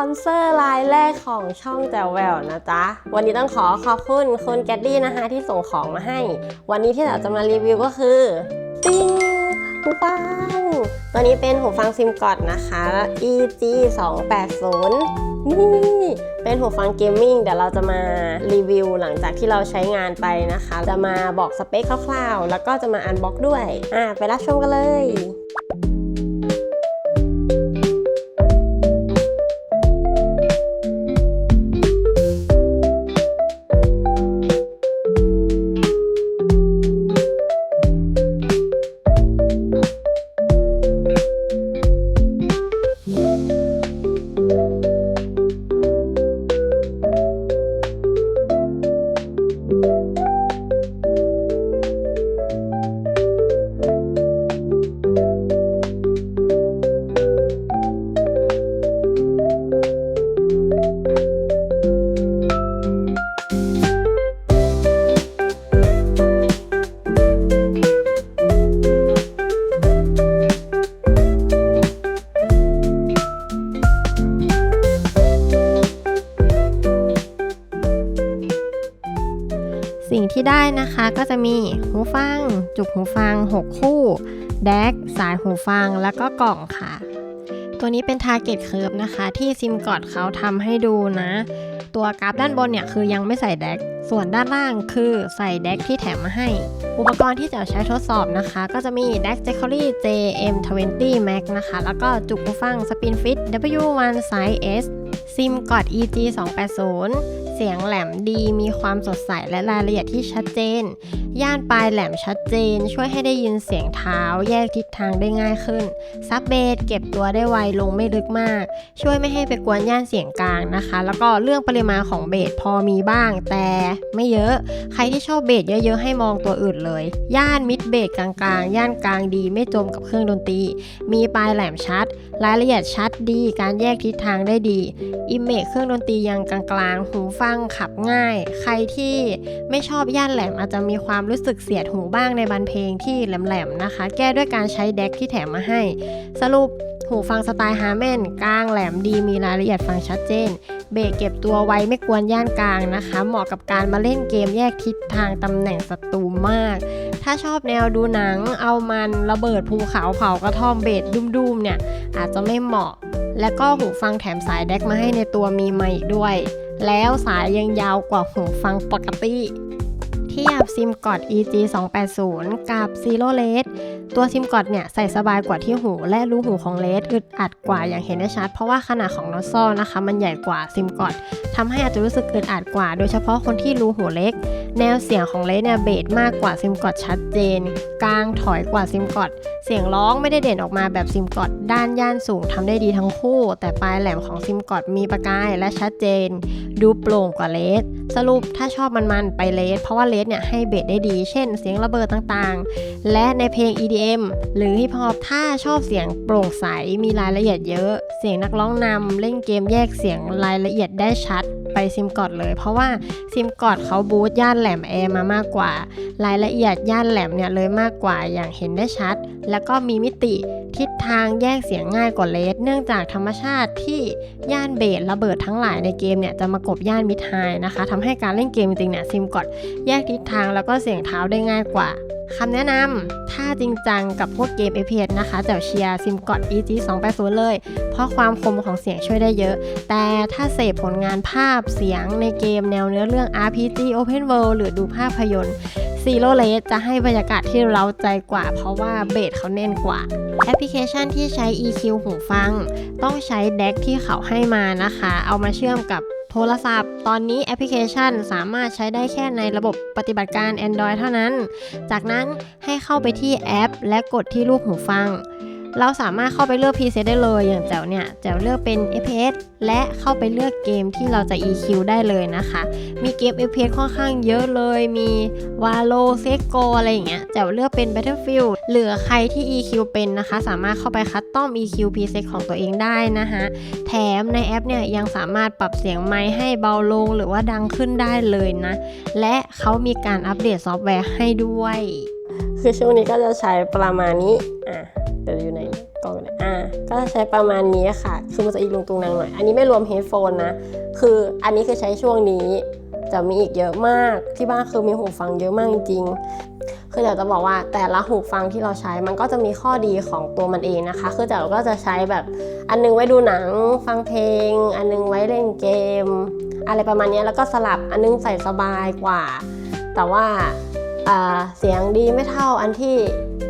อนเซอร์รายแรกของช่องแจวแววนะจ๊ะ วันนี้ต้องขอขอบคุณคุณแกดดี้นะคะที่ส่งของมาให้ วันนี้ที่เราจะมารีวิวก็คือติ้งหูฟัง ตัวนี้เป็นหูฟังซิมกอดนะคะ EG 2 8 0นี่เป็นหูฟังเกมมิ่งเดี๋ยวเราจะมารีวิวหลังจากที่เราใช้งานไปนะคะ จะมาบอกสเปคคร่าวๆ แล้วก็จะมาอันบ็อกด้วย อะไปรับชมกันเลย สิ่งที่ได้นะคะก็จะมีหูฟัง จุกหูฟัง 6 คู่ แดก สายหูฟังแล้วก็กล่องค่ะ ตัวนี้เป็น Target Curve นะคะ ที่ซิมกอดเขาทำให้ดูนะ ตัวกราฟด้านบนเนี่ยคือยังไม่ใส่แดก ส่วนด้านล่างคือใส่แดกที่แถมมาให้ อุปกรณ์ที่จะใช้ทดสอบนะคะ ก็จะมี d e x j a c o r y JM20 Max นะคะ แล้วก็จุกหูฟัง Spinfit W1 Size S ซิมกอด EG 280 เสียงแหลมดีมีความสดใสและรายละเอียดที่ชัดเจน ย่านปลายแหลมชัดเจน ช่วยให้ได้ยินเสียงเท้า แยกทิศทางได้ง่ายขึ้น ซับเบสเก็บตัวได้ไวลงไม่ลึกมาก ช่วยไม่ให้ไปกวนย่านเสียงกลางนะคะ แล้วก็เรื่องปริมาณของเบสพอมีบ้าง แต่ไม่เยอะ ใครที่ชอบเบสเยอะๆให้มองตัวอื่นเลย ย่านมิ เบสกลางๆ ย่านกลางดีไม่จมกับเครื่องดนตรี มีปลายแหลมชัด รายละเอียดชัดดี การแยกทิศทางได้ดี อิมเมจเครื่องดนตรียังกลางๆ หูฟังขับง่าย ใครที่ไม่ชอบย่านแหลมอาจจะมีความรู้สึกเสียดหูบ้างในบรรเพลงที่แหลมๆนะคะ แก้ด้วยการใช้แดกที่แถมมาให้ สรุปหูฟังสไตล์ฮาร์แมนกลางแหลมดีมีรายละเอียดฟังชัดเจน เบรกเก็บตัวไว้ไม่กวนย่านกลางนะคะ เหมาะกับการมาเล่นเกมแยกทิศทางตำแหน่งศัตรูมาก ถ้าชอบแนวดูหนัง เอามันระเบิดภูเขาเผากระท่อมเบสดุมๆเนี่ย อาจจะไม่เหมาะ และก็หูฟังแถมสายแดกมาให้ในตัวมีมาอีกด้วย แล้วสายยังยาวกว่าหูฟังปกติ ทียบซิมกอด EG 280กับ Zero l e d ตัวซิมกอดเนี่ยใส่สบายกว่าที่หู และรูหูของเลดอึดอัดกว่าอย่างเห็นได้ชัด เพราะว่าขนาดของนอตซอนะคะ มันใหญ่กว่าซิมกอดทำให้อาจจะรู้สึกอึดอัดกว่า โดยเฉพาะคนที่รูหูเล็ก แนวเสียงของเลดเนี่ยเบสมากกว่าซิมกอดชัดเจน กลางถอยกว่าซิมกอดเสียงร้องไม่ได้เด่นออกมาแบบซิมกอดด้านย่านสูงทำได้ดีทั้งคู่ แต่ปลายแหลมของซิมกอดมีประกายและชัดเจน ดูโปร่งกว่าเลสสรุปถ้าชอบมันๆไปเลสเพราะว่าเลสเนี่ยให้เบสได้ดี เช่นเสียงระเบิดต่างๆ และในเพลง EDM หรือฮิปฮอปถ้าชอบเสียงโปร่งใสมีรายละเอียดเยอะ เสียงนักร้องนำเล่นเกมแยกเสียงรายละเอียดได้ชัดไปซิมกอดเลย เพราะว่าซิมกอดเขาบูตย่านแหลมแอร์มามากกว่า รายละเอียดย่านแหลมเนี่ยเลยมากกว่าอย่างเห็นได้ชัด แล้วก็มีมิติทิศทางแยกเสียงง่ายกว่าเลสเนื่องจากธรรมชาติที่ย่านเบสระเบิดทั้งหลายในเกมเนี่ยจะมากบย่านมิดไฮนะคะทำให้การเล่นเกมจริงๆเนี่ยซิมกอดแยกทิศทางแล้วก็เสียงเท้าได้ง่ายกว่าคำแนะนำถ้าจริงจังกับพวกเกม FPS นะคะแต่เชียร์ซิมกอด EG 280เลย เพราะความคมของเสียงช่วยได้เยอะ แต่ถ้าเสพผลงานภาพเสียงในเกมแนวเนื้อเรื่อง RPG Open World หรือดูภาพยนตร์ ซีโร่เลสจะให้บรรยากาศที่เราใจกว่า เพราะว่าเบสเขาแน่นกว่า แอปพลิเคชันที่ใช้ EQ หูฟัง ต้องใช้แดกที่เขาให้มานะคะ เอามาเชื่อมกับโทรศัพท์ ตอนนี้แอปพลิเคชันสามารถใช้ได้แค่ในระบบปฏิบัติการ Android เท่านั้น จากนั้นให้เข้าไปที่แอป และกดที่รูปหูฟัง เราสามารถเข้าไปเลือก preset ได้เลย อย่างแจ๋วเนี่ยแจ๋วเลือกเป็น FPS และเข้าไปเลือกเกมที่เราจะ EQ ได้เลยนะคะ มีเกม FPS ค่อนข้างเยอะเลย มี Valo s e g o อะไรอย่างเงี้ยแจ๋วเลือกเป็น Battlefield เหลือใครที่ EQ เป็นนะคะ สามารถเข้าไปคัสตอม EQ preset ของตัวเองได้นะคะแถมในแอปเนี่ยยังสามารถปรับเสียงไมค์ให้เบาลงหรือว่าดังขึ้นได้เลยนะ และเขามีการอัปเดตซอฟต์แวร์ให้ด้วย คือช่วงนี้ก็จะใช้ประมาณนี้อะ เดี๋ยวอยู่ในกล้องเลยอะก็ใช้ประมาณนี้ค่ะ คือมันจะอีกลุงตุงนางหน่อย อันนี้ไม่รวมเฮดโฟนนะ คืออันนี้คือใช้ช่วงนี้จะมีอีกเยอะมากที่บ้านคือมีหูฟังเยอะมากจริงๆคือเดี๋ยวจะบอกว่าแต่ละหูฟังที่เราใช้มันก็จะมีข้อดีของตัวมันเองนะคะ คือแต่เราก็จะใช้แบบอันนึงไว้ดูหนังฟังเพลง อันนึงไว้เล่นเกม อะไรประมาณนี้แล้วก็สลับอันนึงใส่สบายกว่า แต่ว่า เสียงดีไม่เท่าอันที่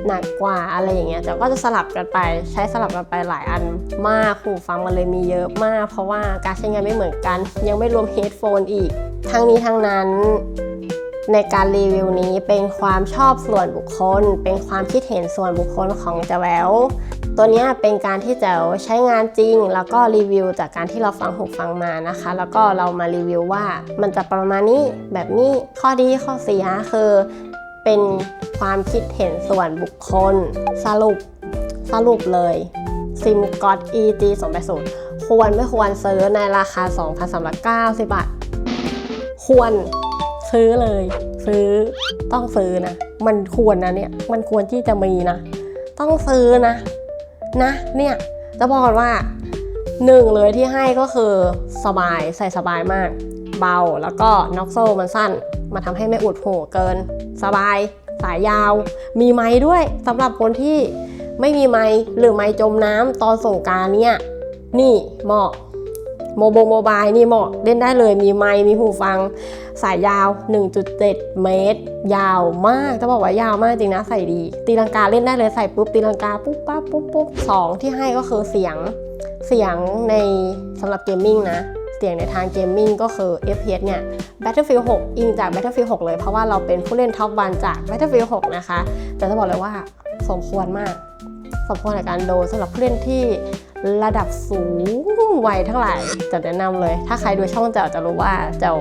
หนักกว่าอะไรอย่างเงี้ยแต่ก็จะสลับกันไปใช้สลับกันไปหลายอันมากหูฟังมันเลยมีเยอะมาก เพราะว่าการใช้งานไม่เหมือนกัน ยังไม่รวมเฮดโฟนอีก ทั้งนี้ทั้งนั้นในการรีวิวนี้เป็นความชอบส่วนบุคคล เป็นความคิดเห็นส่วนบุคคลของแจวแววตัวนี้เป็นการที่แจวใช้งานจริง แล้วก็รีวิวจากการที่เราฟังหูฟังมานะคะ แล้วก็เรามารีวิวว่ามันจะประมาณนี้แบบนี้ข้อดีข้อเสียคือ เป็นความคิดเห็นส่วนบุคคล สรุปสรุปเลยซิมก็อด EG 280ควรไม่ควรซื้อในราคา 2,390 บาท ควรซื้อเลย ซื้อต้องซื้อนะ มันควรนะเนี่ย มันควรที่จะมีนะ ต้องซื้อนะ นะ เนี่ย จะบอกว่าหนึ่งเลยที่ให้ก็คือสบายใส่สบายมาก เบา แล้วก็น็อกโซมันสั้นมาทำให้ไม่อุดหูเกิน สบาย สายยาว มีไม้ด้วยสำหรับคนที่ไม่มีไม้หรือไม้จมน้ำตอนสงการเนี่ยนี่เหมาะโมโบโมบายนี่เหมาะเล่นได้เลยมีไมค์มีหูฟัง สายยาว 1.7 เมตร ยาวมากจะบอกว่ายาวมากจริงนะใส่ดี ตีลังกาเล่นได้เลยใส่ปุ๊บตีลังกาปุ๊บปั๊บปุ๊บปุ๊บสองที่ให้ก็คือเสียงเสียงในสำหรับเกมมิ่งนะ เสียงในทางเกมมิ่งก็คือ FPS เนี่ย Battlefield 6 อิงจาก Battlefield 6 เลย เพราะว่าเราเป็นผู้เล่นท็อปวันจาก Battlefield 6 นะคะ แต่จะบอกเลยว่าสมควรมาก สมควรในการโดสำหรับผู้เล่นที่ระดับสูงวัยทั้งหลายจะแนะนำเลย ถ้าใครดูช่องเจ๋วจะรู้ว่าเจ๋ว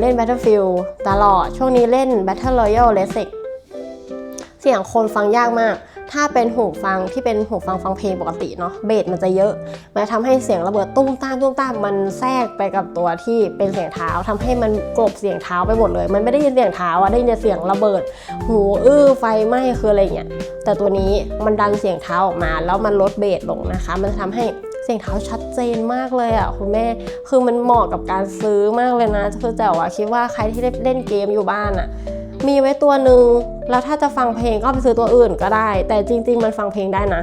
เล่น Battlefield ตลอด ช่วงนี้เล่น Battle Royale r e s i c เสียงคนฟังยากมาก ถ้าเป็นหูฟังที่เป็นหูฟังฟังเพลงปกติเนาะเบสมันจะเยอะมันจะทำให้เสียงระเบิดตุ้มตามตุ้มตามมันแทรกไปกับตัวที่เป็นเสียงเท้าทำให้มันกลบเสียงเท้าไปหมดเลย มันไม่ได้ยินเสียงเท้าอะได้ยินเสียงระเบิด หูอื้อไฟไหม้คืออะไรเงี้ยแต่ตัวนี้มันดันเสียงเท้าออกมา แล้วมันลดเบสลงนะคะ มันจะทำให้เสียงเท้าชัดเจนมากเลยอะคุณแม่ คือมันเหมาะกับการซื้อมากเลยนะคือแต่ว่าคิดว่าใครที่ได้เล่นเกมอยู่บ้านอะ มีไว้ตัวหนึ่งแล้วถ้าจะฟังเพลงก็ไปซื้อตัวอื่นก็ได้ แต่จริง ๆ มันฟังเพลงได้นะ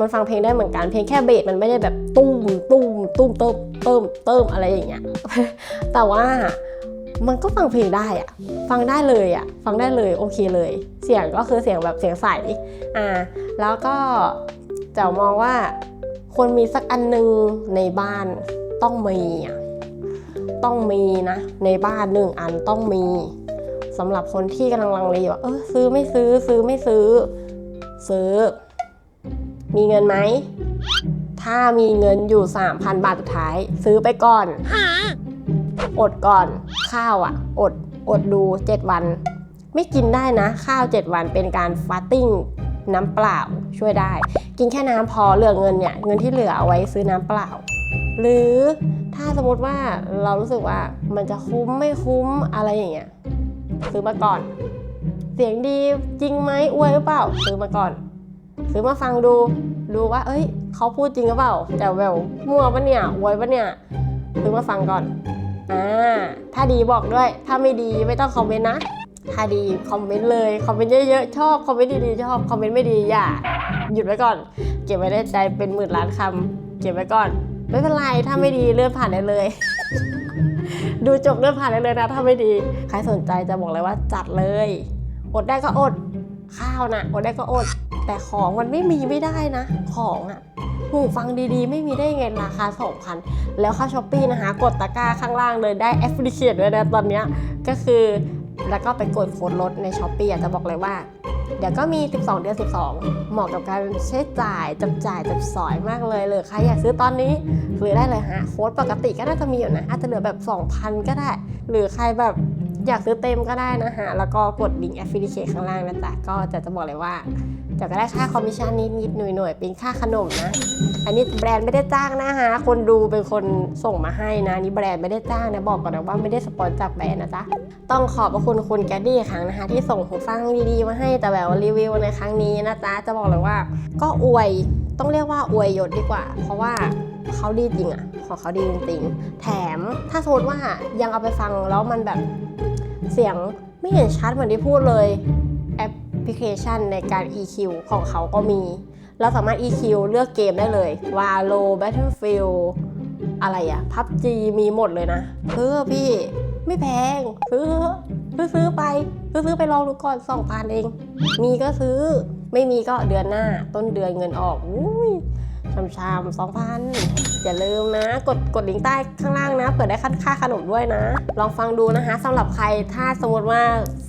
มันฟังเพลงได้เหมือนกัน เพียงแค่เบสมันไม่ได้แบบตุ้มตุ้มตุ้มเติมเติมเติมอะไรอย่างเงี้ย แต่ว่ามันก็ฟังเพลงได้อะฟังได้เลยอะฟังได้เลยโอเคเลย เสียงก็คือเสียงแบบเสียงใสอ่าแล้วก็จ๋วมองว่าควรมีสักอันหนึงในบ้านต้องมีอะต้องมีนะ ในบ้านหนึ่งอันต้องมี สำหรับคนที่กำลังลังเลอยู่ว่าเออซื้อไม่ซื้อซื้อไม่ซื้อ ซื้อ มีเงินไหม ถ้ามีเงินอยู่ 3,000 บาทสุดท้าย ซื้อไปก่อน อดก่อนข้าวอะ อดอดดู 7 วัน ไม่กินได้นะ ข้าว 7 วันเป็นการฟาสติ้งน้ำเปล่าช่วยได้ กินแค่น้ำพอเหลือเงินเนี่ย เงินที่เหลือเอาไว้ซื้อน้ำเปล่า หรือถ้าสมมติว่าเรารู้สึกว่ามันจะคุ้มไม่คุ้มอะไรอย่างเงี้ย ซื้อมาก่อน เสียงดีจริงไหมอวยหรือเปล่า ซื้อมาก่อน ซื้อมาฟังดู ดูว่า เอ้ย เขาพูดจริงหรือเปล่าแต่แววมั่วปะเนี่ยอวยปะเนี่ยซื้อมาฟังก่อนอ่าถ้าดีบอกด้วย ถ้าไม่ดีไม่ต้องคอมเมนต์นะถ้าดีคอมเมนต์เลยคอมเมนต์เยอะๆชอบคอมเมนต์ดีๆชอบคอมเมนต์ไม่ดีอย่าหยุดไว้ก่อน เก็บไว้ในใจเป็นหมื่นล้านคำเก็บไว้ก่อน ไม่เป็นไรถ้าไม่ดีเลื่อนผ่านได้เลย ดูจบเลื่องผ่านเลยนะถ้าไม่ดี ใครสนใจจะบอกเลยว่าจัดเลย อดได้ก็อด ข้าวนะอดได้ก็อด แต่ของมันไม่มีไม่ได้นะ ของอะหูฟังดีๆ ไม่มีได้ไงราคา 2,000 แล้วเข้าช้อปปี้นะคะ กดตะกร้าข้างล่างเลยได้แอปพลิเคชันด้วยนะตอนเนี้ยก็คือ แล้วก็ไปกดโค้ดลดในช้อปปี้จะบอกเลยว่า เดี๋ยวก็มี 12 เดือน 12 เหมาะกับการใช้จ่ายจับจ่ายจับสอยมากเลยเลยใครอยากซื้อตอนนี้ซื้อได้เลยฮะโค้ดปกติก็น่าจะมีอยู่นะอาจจะเหลือแบบ 2,000 ก็ได้ หรือใครแบบ อยากซื้อเต็มก็ได้นะฮะแล้วก็กดลิงก์ affiliate ข้างล่างนะจ๊ะก็จะจะบอกเลยว่าเดี๋ยวก็ได้ค่าคอมมิชชั่นนิดๆหน่วยๆเป็นค่าขนมนะ อันนี้แบรนด์ไม่ได้จ้างนะฮะคนดูเป็นคนส่งมาให้นะนี่แบรนด์ไม่ได้จ้างนะบอกก่อนนะว่าไม่ได้สปอนจากแบรนด์นะจ๊ะต้องขอบพระคุณคุณแกดดี้ครั้งนะคะ ที่ส่งหูฟังดีๆมาให้แต่แบบรีวิวในครั้งนี้นะจ๊ะจะบอกเลยว่า ก็อวยต้องเรียกว่าอวยยศดีกว่า เพราะว่าเขาดีจริงอะของเขาดีจริงๆแถมถ้าสมมติว่ายังเอาไปฟังแล้วมันแบบ สียงไม่เห็นชัดเหมือนที่พูดเลยแอปพลิเคชันในการ EQ ของเขาก็มี เราสามารถ EQ เลือกเกมได้เลย Valo Battlefield อะไรอะ PUBG มีหมดเลยนะซื้อพี่ไม่แพงซื้อซื้อซื้อไป ซื้อซื้อไปลองดูก่อนสองพันเอง มีก็ซื้อไม่มีก็เดือนหน้าต้นเดือนเงินออกอุ้ย ชามๆสองพันอย่าลืมนะ กดกดลิงก์ใต้ข้างล่างนะ เปิดได้ค่าค่าขนมด้วยนะ ลองฟังดูนะคะสำหรับใครถ้าสมมติว่า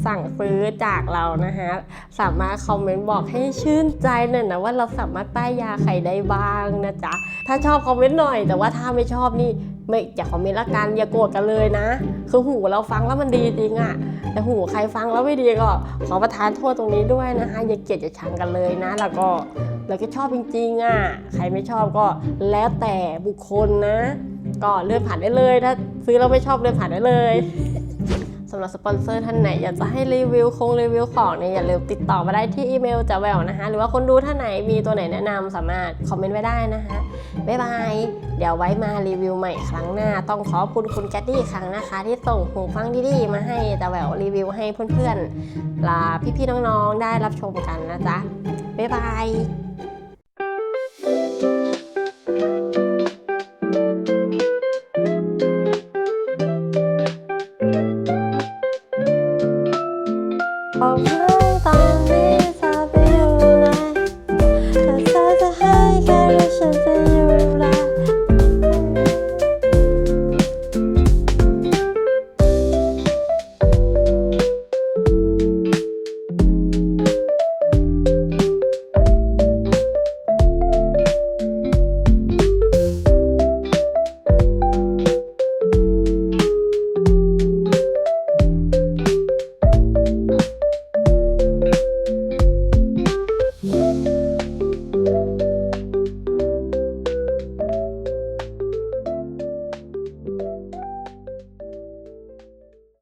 สั่งซื้อจากเรานะคะ สามารถคอมเมนต์บอกให้ชื่นใจหน่อยนะว่าเราสามารถป้ายยาใครได้บ้างนะจ๊ะ ถ้าชอบคอมเมนต์หน่อย แต่ว่าถ้าไม่ชอบนี่ ไม่อย่าคอมเมนต์ละกันอย่าโกรธกันเลยนะ คือหูเราฟังแล้วมันดีจริงอะแต่หูใครฟังแล้วไม่ดีก็ ขอประทานโทษตรงนี้ด้วยนะคะอย่าเกลียดอย่าชังกันเลยนะ แล้วก็เราก็ชอบจริงๆอะใครไม่ชอบก็แล้วแต่บุคคลนะ ก็เลื่อนผ่านได้เลยถ้าซื้อแล้วไม่ชอบเลื่อนผ่านได้เลยำหรับสปอนเซอร์ท่านไหนอยากจะให้รีวิวคงรีวิวของเนี่ยอย่าลืมติดต่อมาได้ที่อีเมลจะแววนะคะ หรือว่าคนดูท่านไหนมีตัวไหนแนะนำสามารถคอมเมนต์ไว้ได้นะคะบ๊ายบายเดี๋ยวไว้มารีวิวใหม่ครั้งหน้า ต้องขอบคุณคุณแกตตี้ครั้งนะคะ ที่ส่งหูฟังดีๆมาให้จะแววรีวิวให้เพื่อนๆลาพี่ๆน้องๆได้รับชมกันนะจ๊ะบ๊ายบาย of